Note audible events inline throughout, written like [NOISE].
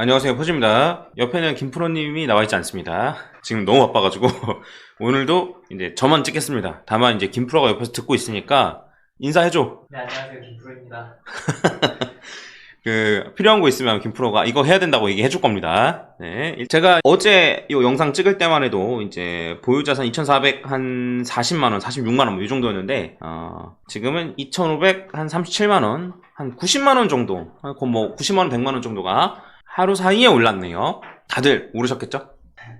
안녕하세요 포즈입니다 옆에는 김프로님이 나와 있지 않습니다 지금 너무 바빠가지고 [LAUGHS] 오늘도 이제 저만 찍겠습니다 다만 이제 김프로가 옆에서 듣고 있으니까 인사해줘 네, 안녕하세요. 김프로입니다. [LAUGHS] 그 필요한 거 있으면 김프로가 이거 해야 된다고 얘기해 줄 겁니다. 네. 제가 어제 이 영상 찍을 때만 해도 이제 보유자산 2,400 한 40만 원, 46만 원 뭐 이 정도였는데 어, 지금은 2,500 한 37만 원, 한 90만 원 정도, 한뭐 90만 원, 100만 원 정도가 하루 사이에 올랐네요. 다들 오르셨겠죠?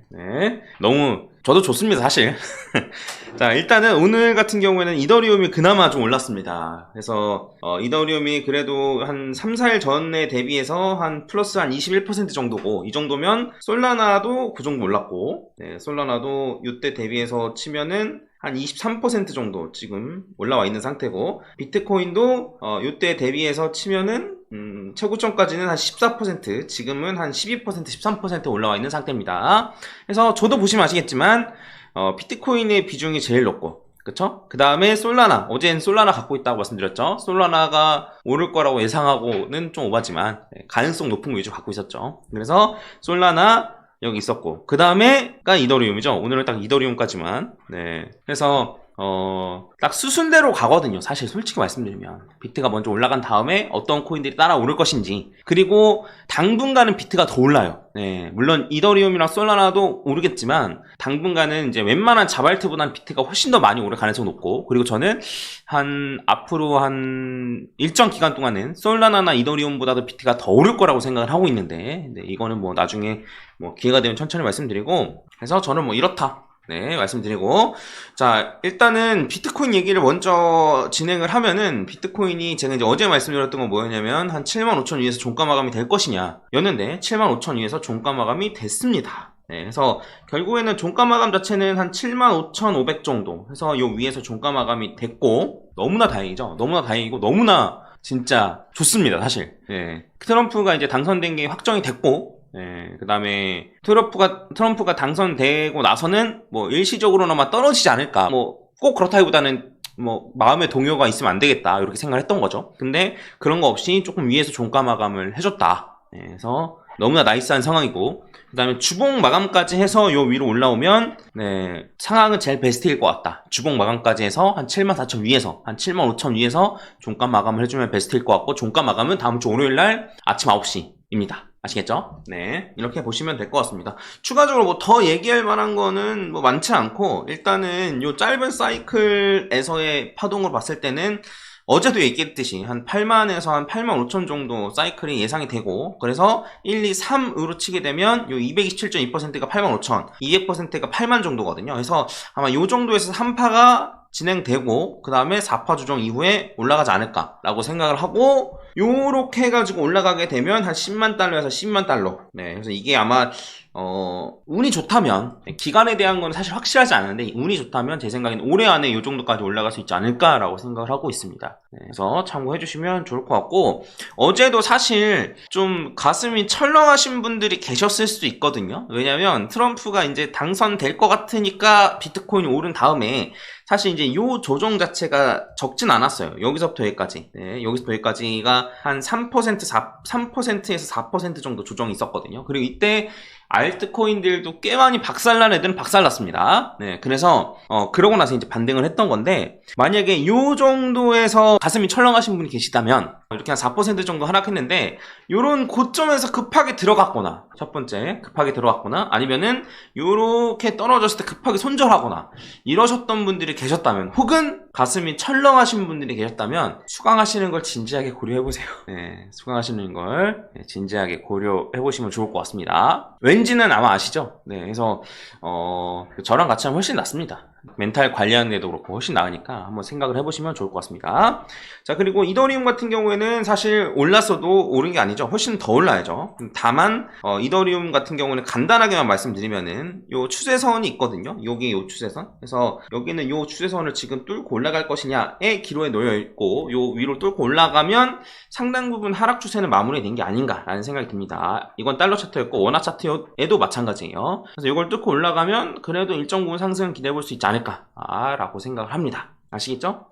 네. 너무 저도 좋습니다, 사실. [LAUGHS] 자, 일단은 오늘 같은 경우에는 이더리움이 그나마 좀 올랐습니다. 그래서 어, 이더리움이 그래도 한 3, 4일 전에 대비해서 한 플러스 한 21% 정도고 이 정도면 솔라나도 그 정도 올랐고 네, 솔라나도 이때 대비해서 치면은 한 23% 정도 지금 올라와 있는 상태고 비트코인도 어, 이때 대비해서 치면은 음, 최고점까지는 한 14% 지금은 한 12% 13% 올라와 있는 상태입니다. 그래서 저도 보시면 아시겠지만 어, 비트코인의 비중이 제일 높고 그쵸? 그 다음에 솔라나 어젠 솔라나 갖고 있다고 말씀드렸죠 솔라나가 오를 거라고 예상하고는 좀 오바지만 네, 가능성 높은 거 위주로 갖고 있었죠 그래서 솔라나 여기 있었고 그 다음에가 이더리움이죠 오늘은 딱 이더리움까지만 네 그래서 어, 딱 수순대로 가거든요. 사실 솔직히 말씀드리면. 비트가 먼저 올라간 다음에 어떤 코인들이 따라 오를 것인지. 그리고 당분간은 비트가 더 올라요. 네. 물론 이더리움이랑 솔라나도 오르겠지만, 당분간은 이제 웬만한 자발트보다는 비트가 훨씬 더 많이 오를 가능성이 높고, 그리고 저는 한, 앞으로 한 일정 기간 동안은 솔라나나 이더리움보다도 비트가 더 오를 거라고 생각을 하고 있는데, 네, 이거는 뭐 나중에 뭐 기회가 되면 천천히 말씀드리고, 그래서 저는 뭐 이렇다. 네, 말씀드리고. 자, 일단은 비트코인 얘기를 먼저 진행을 하면은 비트코인이 제가 이제 어제 말씀드렸던 건 뭐였냐면 한 7만 5천 위에서 종가 마감이 될 것이냐 였는데 7만 5천 위에서 종가 마감이 됐습니다. 네, 그래서 결국에는 종가 마감 자체는 한 7만 5천 5백 정도 해서 요 위에서 종가 마감이 됐고 너무나 다행이죠. 너무나 다행이고 너무나 진짜 좋습니다, 사실. 네. 트럼프가 이제 당선된 게 확정이 됐고 네, 그 다음에 트럼프가 트럼프가 당선되고 나서는 뭐 일시적으로나마 떨어지지 않을까. 뭐 꼭 그렇다기보다는 뭐 마음의 동요가 있으면 안 되겠다 이렇게 생각을 했던 거죠. 근데 그런 거 없이 조금 위에서 종가 마감을 해줬다. 네, 그래서 너무나 나이스한 상황이고 그 다음에 주봉 마감까지 해서 요 위로 올라오면 네, 상황은 제일 베스트일 것 같다. 주봉 마감까지 해서 한 7만 4천 위에서 한 7만 5천 위에서 종가 마감을 해주면 베스트일 것 같고 종가 마감은 다음 주 월요일 날 아침 9시입니다. 아시겠죠? 네. 이렇게 보시면 될 것 같습니다. 추가적으로 뭐 더 얘기할 만한 거는 뭐 많지 않고, 일단은 요 짧은 사이클에서의 파동을 봤을 때는 어제도 얘기했듯이 한 8만에서 한 8만 5천 정도 사이클이 예상이 되고 그래서 1, 2, 3으로 치게 되면 요 227.2%가 8만 5천 200%가 8만 정도거든요. 그래서 아마 요 정도에서 3파가 진행되고 그 다음에 4파 조정 이후에 올라가지 않을까라고 생각을 하고 요렇게 해가지고 올라가게 되면 한 10만 달러에서 10만 달러. 네 그래서 이게 아마 어 운이 좋다면 기간에 대한 건 사실 확실하지 않은데 운이 좋다면 제 생각엔 올해 안에 요 정도까지 올라갈 수 있지 않을까라고 생각을 하고 있습니다. 네, 그래서 참고해 주시면 좋을 것 같고 어제도 사실 좀 가슴이 철렁하신 분들이 계셨을 수도 있거든요. 왜냐면 트럼프가 이제 당선될 것 같으니까 비트코인이 오른 다음에 사실 이제 요 조정 자체가 적진 않았어요. 여기서부터 여기까지. 네, 여기서부터 여기까지가 한 3%, 4, 3%에서 4% 정도 조정이 있었거든요. 그리고 이때 알트코인들도 꽤 많이 박살난 애들은 박살났습니다. 네, 그래서 어 그러고 나서 이제 반등을 했던 건데 만약에 요 정도에서 가슴이 철렁하신 분이 계시다면 이렇게 한 4% 정도 하락했는데 요런 고점에서 급하게 들어갔거나 첫 번째 급하게 들어갔거나 아니면은 요렇게 떨어졌을 때 급하게 손절하거나 이러셨던 분들이 계셨다면 혹은 가슴이 철렁하신 분들이 계셨다면 수강하시는 걸 진지하게 고려해 보세요. [LAUGHS] 네, 수강하시는 걸 네, 진지하게 고려해 보시면 좋을 것 같습니다. 왠지는 아마 아시죠? 네, 그래서 어 저랑 같이 하면 훨씬 낫습니다. 멘탈 관리하는 데도 그렇고 훨씬 나으니까 한번 생각을 해보시면 좋을 것 같습니다. 자 그리고 이더리움 같은 경우에는 사실 올랐어도 오른 게 아니죠. 훨씬 더 올라야죠. 다만 어, 이더리움 같은 경우는 간단하게만 말씀드리면은 요 추세선이 있거든요. 여기 요 추세선. 그래서 여기는 요 추세선을 지금 뚫고 올라갈 것이냐의 기로에 놓여 있고 요 위로 뚫고 올라가면 상당 부분 하락 추세는 마무리된 게 아닌가라는 생각이 듭니다. 이건 달러 차트였고 원화 차트에도 마찬가지예요. 그래서 이걸 뚫고 올라가면 그래도 일정 부분 상승 기대해 볼 수 있지 않을까 라고 생각을 합니다. 아시겠죠?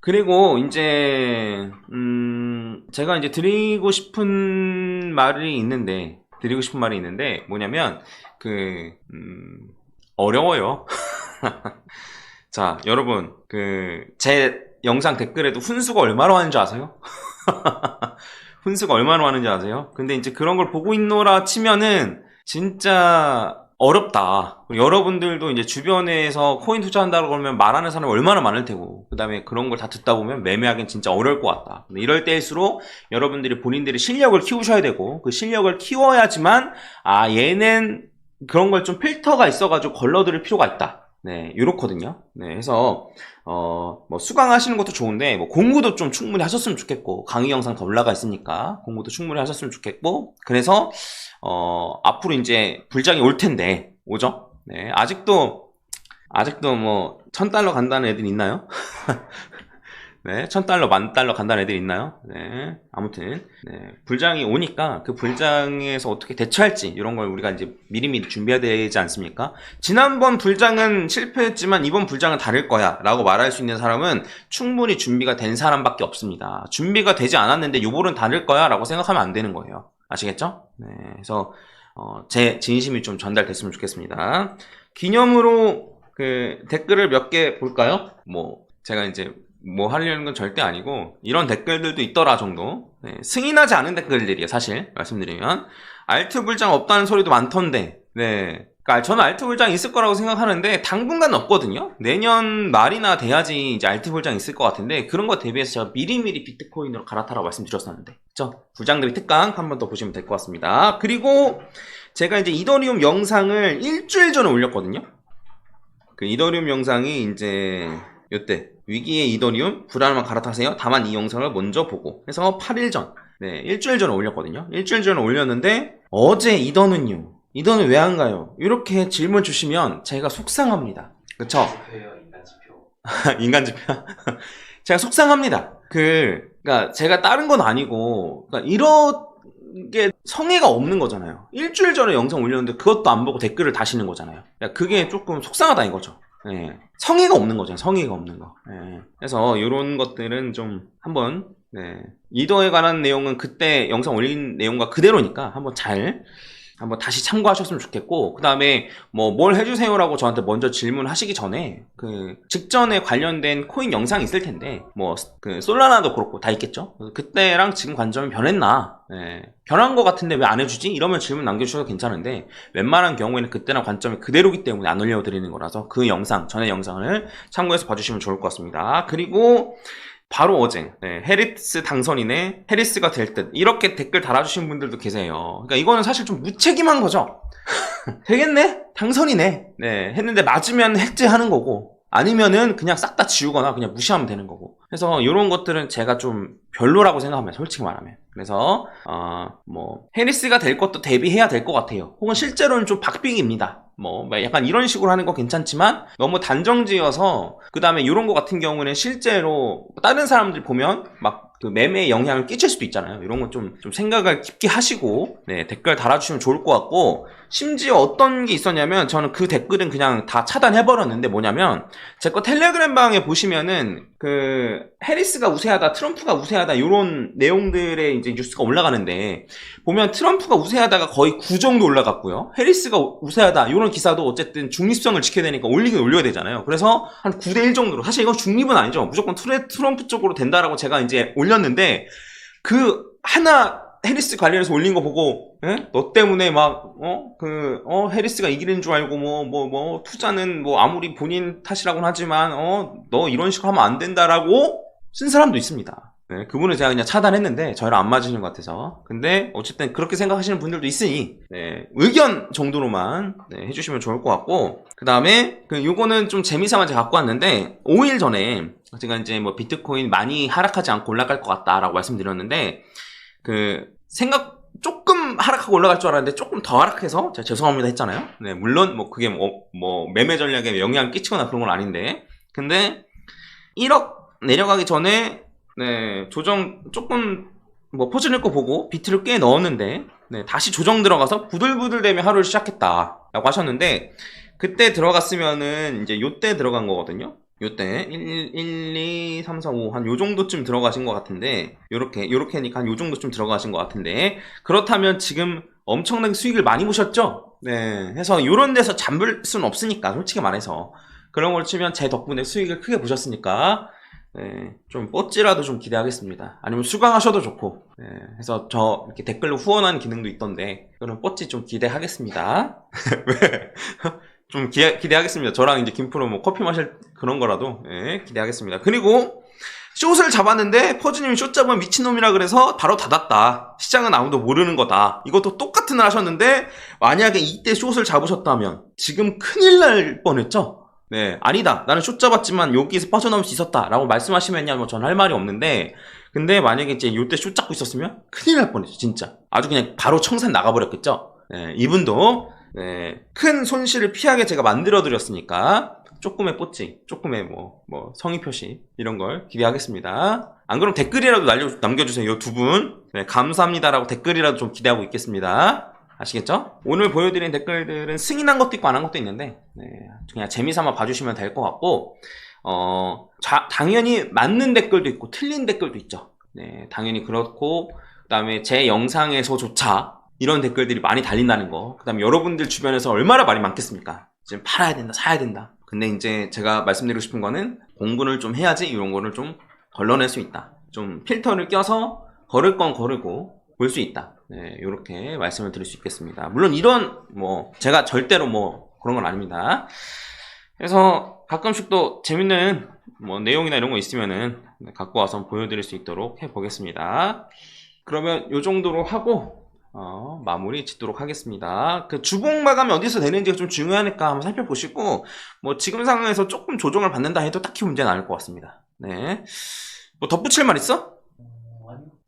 그리고 이제 음 제가 이제 드리고 싶은 말이 있는데 드리고 싶은 말이 있는데 뭐냐면 그 음, 어려워요. [LAUGHS] 자, 여러분 그 제 영상 댓글에도 훈수가 얼마나 하는 줄 아세요? [LAUGHS] 훈수가 얼마나 하는지 아세요? 근데 이제 그런 걸 보고 있노라 치면은 진짜 어렵다. 여러분들도 이제 주변에서 코인 투자한다고 그러면 말하는 사람이 얼마나 많을 테고, 그 다음에 그런 걸 다 듣다 보면 매매하기는 진짜 어려울 것 같다. 이럴 때일수록 여러분들이 본인들이 실력을 키우셔야 되고, 그 실력을 키워야지만, 아, 얘는 그런 걸 좀 필터가 있어가지고 걸러들을 필요가 있다. 네, 요렇거든요. 네, 해서, 어, 뭐, 수강하시는 것도 좋은데, 뭐, 공부도 좀 충분히 하셨으면 좋겠고, 강의 영상 더 올라가 있으니까, 공부도 충분히 하셨으면 좋겠고, 그래서, 어, 앞으로 이제 불장이 올 텐데, 오죠? 네, 아직도, 아직도 뭐, 천 달러 간다는 애들 있나요? [LAUGHS] 네, 천 달러, 만 달러 간다는 애들 있나요? 네, 아무튼, 네, 불장이 오니까 그 불장에서 어떻게 대처할지, 이런 걸 우리가 이제 미리미리 준비해야 되지 않습니까? 지난번 불장은 실패했지만 이번 불장은 다를 거야 라고 말할 수 있는 사람은 충분히 준비가 된 사람밖에 없습니다. 준비가 되지 않았는데 요번은 다를 거야 라고 생각하면 안 되는 거예요. 아시겠죠? 네, 그래서 어, 제 진심이 좀 전달됐으면 좋겠습니다. 기념으로 그 댓글을 몇 개 볼까요? 뭐 제가 이제 뭐 하려는 건 절대 아니고 이런 댓글들도 있더라 정도. 네, 승인하지 않은 댓글들이에요 사실. 말씀드리면. 알트 불장 없다는 소리도 많던데. 네. 그러니까 저는 알트 불장 있을 거라고 생각하는데 당분간 없거든요. 내년 말이나 돼야지 이제 알트 불장 있을 것 같은데 그런 거 대비해서 제가 미리미리 비트코인으로 갈아타라고 말씀드렸었는데. 그죠 불장들이 특강 한 번 더 보시면 될 것 같습니다. 그리고 제가 이제 이더리움 영상을 일주일 전에 올렸거든요. 그 이더리움 영상이 이제 요때 위기의 이더리움 불안만 갈아타세요. 다만 이 영상을 먼저 보고 해서 8일 전, 네 일주일 전에 올렸거든요. 일주일 전에 올렸는데 어제 이더는요. 이더는 왜 안 가요? 이렇게 질문 주시면 제가 속상합니다. 그쵸? 인간 지표. 인간 지표. 제가 속상합니다. 그, 그니까 제가 다른 건 아니고, 그니까 이렇게 성의가 없는 거잖아요. 일주일 전에 영상 올렸는데 그것도 안 보고 댓글을 다시는 거잖아요. 그러니까 그게 조금 속상하다 이거죠. 예. 성의가 없는 거죠. 성의가 없는 거. 예. 그래서 이런 것들은 좀 한번 네. 이더에 관한 내용은 그때 영상 올린 내용과 그대로니까 한번 잘 한번 다시 참고하셨으면 좋겠고 그 다음에 뭐 뭘 해주세요라고 저한테 먼저 질문하시기 전에 그 직전에 관련된 코인 영상이 있을 텐데 뭐 그 솔라나도 그렇고 다 있겠죠? 그때랑 지금 관점이 변했나? 예, 변한 것 같은데 왜 안 해주지? 이러면 질문 남겨주셔도 괜찮은데 웬만한 경우에는 그때랑 관점이 그대로기 때문에 안 올려드리는 거라서 그 영상 전에 영상을 참고해서 봐주시면 좋을 것 같습니다. 그리고 바로 어제 네, 해리스 당선인의 해리스가 될 듯 이렇게 댓글 달아주신 분들도 계세요. 그러니까 이거는 사실 좀 무책임한 거죠. [LAUGHS] 되겠네? 당선이네. 네, 했는데 맞으면 해제하는 거고 아니면은 그냥 싹 다 지우거나 그냥 무시하면 되는 거고. 그래서 이런 것들은 제가 좀 별로라고 생각합니다. 솔직히 말하면. 그래서 어 뭐 해리스가 될 것도 대비해야 될 것 같아요. 혹은 실제로는 좀 박빙입니다. 뭐 약간 이런 식으로 하는 거 괜찮지만 너무 단정지어서 그 다음에 이런 거 같은 경우는 실제로 다른 사람들 보면 막 그 매매에 영향을 끼칠 수도 있잖아요. 이런 건좀 좀 생각을 깊게 하시고 네, 댓글 달아주시면 좋을 것 같고 심지어 어떤 게 있었냐면 저는 그 댓글은 그냥 다 차단해 버렸는데 뭐냐면 제 거 텔레그램 방에 보시면은 그 해리스가 우세하다, 트럼프가 우세하다 이런 내용들의 이제 뉴스가 올라가는데 보면 트럼프가 우세하다가 거의 9 정도 올라갔고요. 해리스가 우세하다 이런 기사도 어쨌든 중립성을 지켜야 되니까 올리긴 올려야 되잖아요. 그래서 한 9대 1 정도로 사실 이건 중립은 아니죠. 무조건 트럼프 쪽으로 된다라고 제가 이제 올 렸는데 그 하나 해리스 관련해서 올린 거 보고 예? 너 때문에 막 어그어 해리스가 이기는 줄 알고 뭐뭐 뭐 투자는 뭐 아무리 본인 탓이라고는 하지만 어 너 이런 식으로 하면 안 된다라고 쓴 사람도 있습니다. 네, 그분을 제가 그냥 차단했는데 저희랑 안 맞으시는 것 같아서. 근데 어쨌든 그렇게 생각하시는 분들도 있으니 네, 의견 정도로만 네, 해주시면 좋을 것 같고. 그 다음에 그 요거는 좀 재미삼아 제가 갖고 왔는데 5일 전에 제가 이제 뭐 비트코인 많이 하락하지 않고 올라갈 것 같다라고 말씀드렸는데 그 생각 조금 하락하고 올라갈 줄 알았는데 조금 더 하락해서 제가 죄송합니다 했잖아요. 네, 물론 뭐 그게 뭐, 뭐 매매 전략에 영향을 끼치거나 그런 건 아닌데. 근데 1억 내려가기 전에 네, 조정 조금 뭐 퍼즐 읽고 보고 비트를 꽤 넣었는데 네, 다시 조정 들어가서 부들부들대며 하루를 시작했다라고 하셨는데 그때 들어갔으면은 이제 요때 들어간 거거든요. 요때 1, 1, 2, 3, 4, 5 한 요 정도쯤 들어가신 것 같은데 요렇게 요렇게 하니까 한 요 정도쯤 들어가신 것 같은데 그렇다면 지금 엄청나게 수익을 많이 보셨죠? 네. 해서 이런 데서 잠들 수는 없으니까, 솔직히 말해서. 그런 걸 치면 제 덕분에 수익을 크게 보셨으니까, 네, 좀 뽀찌라도 좀 기대하겠습니다. 아니면 수강하셔도 좋고, 네, 해서 저 이렇게 댓글로 후원하는 기능도 있던데, 그런 뽀찌 좀 기대하겠습니다. [LAUGHS] 왜? 좀 기대, 기대하겠습니다. 저랑 이제 김프로 뭐 커피 마실 그런 거라도, 네, 기대하겠습니다. 그리고, 숏을 잡았는데 퍼즈님이 숏 잡으면 미친놈이라 그래서 바로 닫았다. 시장은 아무도 모르는 거다. 이것도 똑같은 날 하셨는데 만약에 이때 숏을 잡으셨다면 지금 큰일 날 뻔했죠? 네, 아니다. 나는 숏 잡았지만 여기에서 빠져나올 수 있었다. 라고 말씀하시면야 뭐전 할 말이 없는데 근데 만약에 이제 요때 숏 잡고 있었으면 큰일 날 뻔했죠. 진짜. 아주 그냥 바로 청산 나가버렸겠죠? 네, 이분도 네, 큰 손실을 피하게 제가 만들어 드렸으니까 조금의 뽀찌, 조금의 뭐, 뭐, 성의 표시, 이런 걸 기대하겠습니다. 안 그럼 댓글이라도 날려, 남겨주세요. 이 두 분. 네, 감사합니다라고 댓글이라도 좀 기대하고 있겠습니다. 아시겠죠? 오늘 보여드린 댓글들은 승인한 것도 있고 안 한 것도 있는데, 네, 그냥 재미삼아 봐주시면 될 것 같고, 어, 자- 당연히 맞는 댓글도 있고 틀린 댓글도 있죠. 네, 당연히 그렇고, 그 다음에 제 영상에서조차 이런 댓글들이 많이 달린다는 거. 그 다음에 여러분들 주변에서 얼마나 말이 많겠습니까? 지금 팔아야 된다, 사야 된다. 근데 이제 제가 말씀드리고 싶은 거는 공부를 좀 해야지 이런 거를 좀 걸러낼 수 있다. 좀 필터를 껴서 걸을 건 거르고 볼 수 있다. 네, 이렇게 말씀을 드릴 수 있겠습니다. 물론 이런 뭐 제가 절대로 뭐 그런 건 아닙니다. 그래서 가끔씩 또 재밌는 뭐 내용이나 이런 거 있으면은 네, 갖고 와서 보여드릴 수 있도록 해보겠습니다. 그러면 요 정도로 하고 어, 마무리 짓도록 하겠습니다. 그 주봉 마감이 어디서 되는지가 좀 중요하니까 한번 살펴보시고 뭐 지금 상황에서 조금 조정을 받는다 해도 딱히 문제는 않을 것 같습니다. 네. 뭐 덧붙일 말 있어?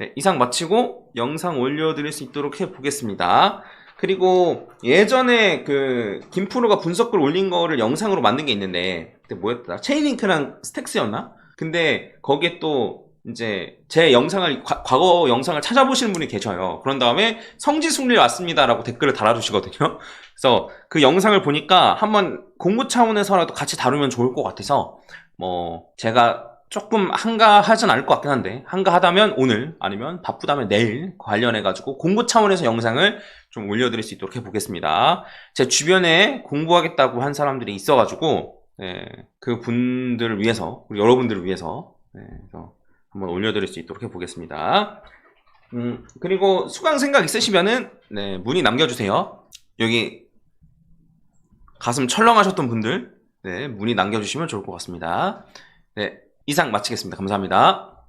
네, 이상 마치고 영상 올려드릴 수 있도록 해보겠습니다. 그리고 예전에 그 김프로가 분석글 올린 거를 영상으로 만든 게 있는데 그때 뭐였더라? 체인링크랑 스택스였나? 근데 거기에 또 이제 제 영상을 과, 거 영상을 찾아보시는 분이 계셔요. 그런 다음에 성지순례 왔습니다라고 댓글을 달아주시거든요. 그래서 그 영상을 보니까 한번 공부 차원에서라도 같이 다루면 좋을 것 같아서 뭐 제가 조금 한가하진 않을 것 같긴 한데 한가하다면 오늘 아니면 바쁘다면 내일 관련해 가지고 공부 차원에서 영상을 좀 올려드릴 수 있도록 해보겠습니다. 제 주변에 공부하겠다고 한 사람들이 있어가지고 네, 그 분들을 위해서 우리 여러분들을 위해서 네, 한번 올려드릴 수 있도록 해보겠습니다. 음, 그리고 수강 생각 있으시면은 네, 문의 남겨주세요. 여기 가슴 철렁하셨던 분들 네, 문의 남겨주시면 좋을 것 같습니다. 네, 이상 마치겠습니다. 감사합니다.